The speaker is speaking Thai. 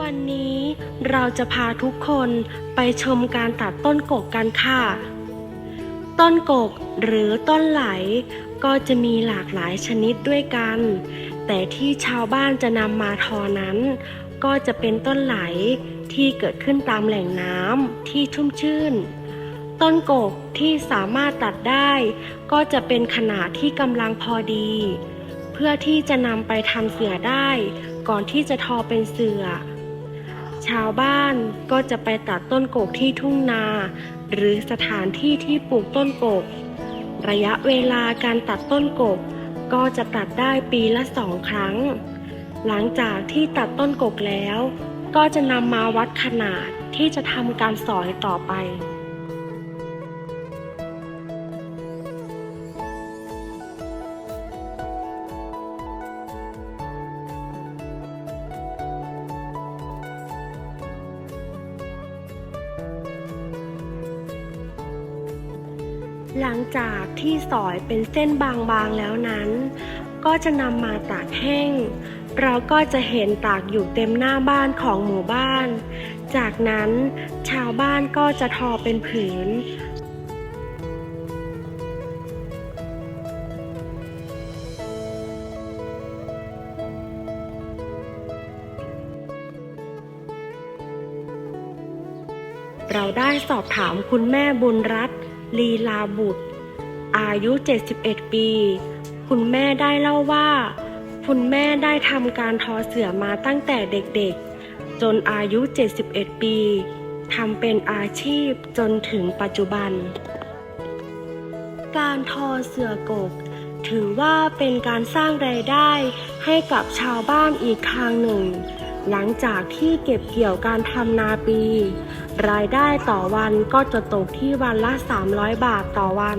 วันนี้เราจะพาทุกคนไปชมการตัดต้นกกกันค่ะ ต้นกกหรือต้นไหลก็จะมีหลากหลายชนิดด้วยกัน แต่ที่ชาวบ้านจะนำมาทอนั้น ก็จะเป็นต้นไหลที่เกิดขึ้นตามแหล่งน้ำที่ชุ่มชื่น ต้นกกที่สามารถตัดได้ ก็จะเป็นขนาดที่กำลังพอดี เพื่อที่จะนำไปทำเสือได้ ก่อนที่จะทอเป็นเสือ ชาวบ้านก็จะไปตัดต้นโกกที่ทุ่งนา หรือสถานที่ที่ปลูกต้นโกก ระยะเวลาการตัดต้นโกก ก็จะตัดได้ปีละสองครั้ง หลังจากที่ตัดต้นโกกแล้ว ก็จะนำมาวัดขนาดที่จะทำการสอยต่อไป หลังจากที่สอยเป็นเส้นบางๆแล้วนั้น ก็จะนำมาตากแห้ง เราก็จะเห็นตากอยู่เต็มหน้าบ้านของหมู่บ้าน จากนั้นชาวบ้านก็จะทอเป็นผืนเราได้สอบถามคุณแม่บุญรัตน์ ลีลาบุตร อายุ 71 ปี คุณแม่ได้เล่าว่า คุณแม่ได้ทำการทอเสื่อมาตั้งแต่เด็กๆ จนอายุ 71 ปีทำเป็นอาชีพจนถึงปัจจุบัน การทอเสื่อกก ถือว่าเป็นการสร้างรายได้ให้กับชาวบ้านอีกทางหนึ่ง หลังจากที่เก็บเกี่ยวการทำนาปี รายได้ต่อวันก็จะตกที่วันละ 300 บาทต่อวัน